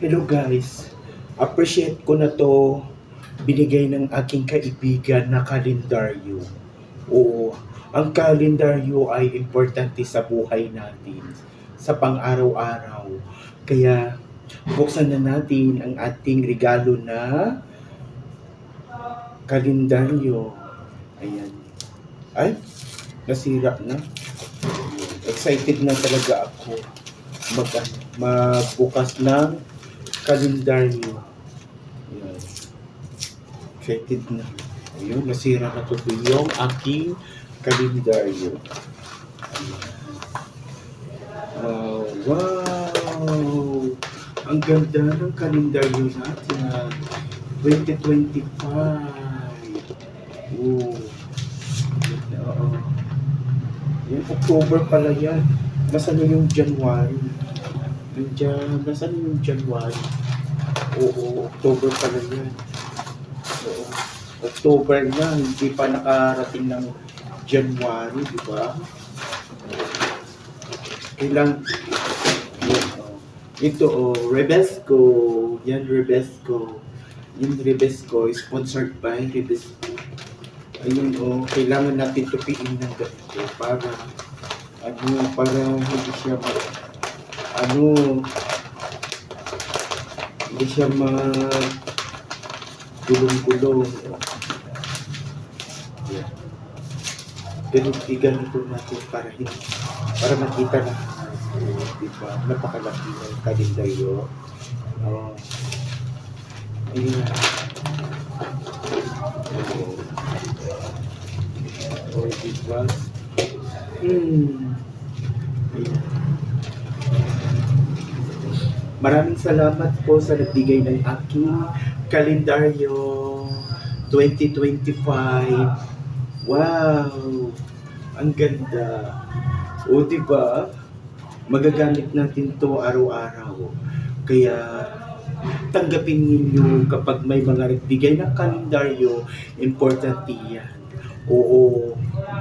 Hello guys, appreciate ko na to binigay ng aking kaibigan na kalendaryo. Oo, ang kalendaryo ay importante sa buhay natin, sa pang-araw-araw. Kaya buksan na natin ang ating regalo na kalendaryo. Ayan. Ay, nasira na. Excited na talaga ako mag magbukas ng kalendaryo. Ayan. Excited na. Ayun, nasira na to yung aking kalendaryo. Ayan. Oh, wow! Ang ganda ng kalendaryo natin. 2025. Oh. Oo. Yan, October pala yan. Nasaan na yung January? Nandiyan, nasaan na yung January? Oo, October pala yan. Oo. October na, hindi pa nakarating ng January, di ba? Oh. ito oh, Rebesco. Yan, Rebesco. Yung Rebesco, sponsored by Rebesco. Ayun oh, kailangan natin tupiin ng ganito para ano, para hindi siya ano, hindi siya ma gulong-gulong. Yan. Ganun, ganito natin para hindi, para makita na diba? Napakalaki ng kalendaryo. Oh. Ayun. Oh. Oh, diba? Hmm. Ayun. Maraming salamat po sa nagbigay ng aking kalendaryo 2025. Wow! Ang ganda. O, di ba? Magagamit natin to araw-araw. Kaya tanggapin ninyo kapag may mga nagbigay ng kalendaryo, importante yan. Oo,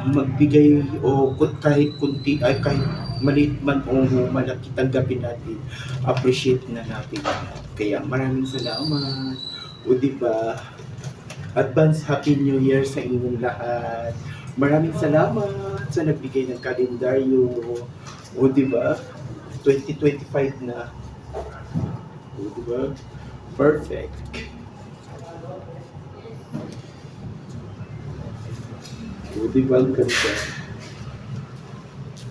magbigay o kahit kunti ay kahit maliit man o malaki tanggapin natin appreciate na natin. Kaya maraming salamat. O di ba? Advance happy new year sa inyong lahat. Maraming salamat sa nagbigay ng kalendaryo. O di ba? 2025 na. O di ba? Perfect o di ba ang ganda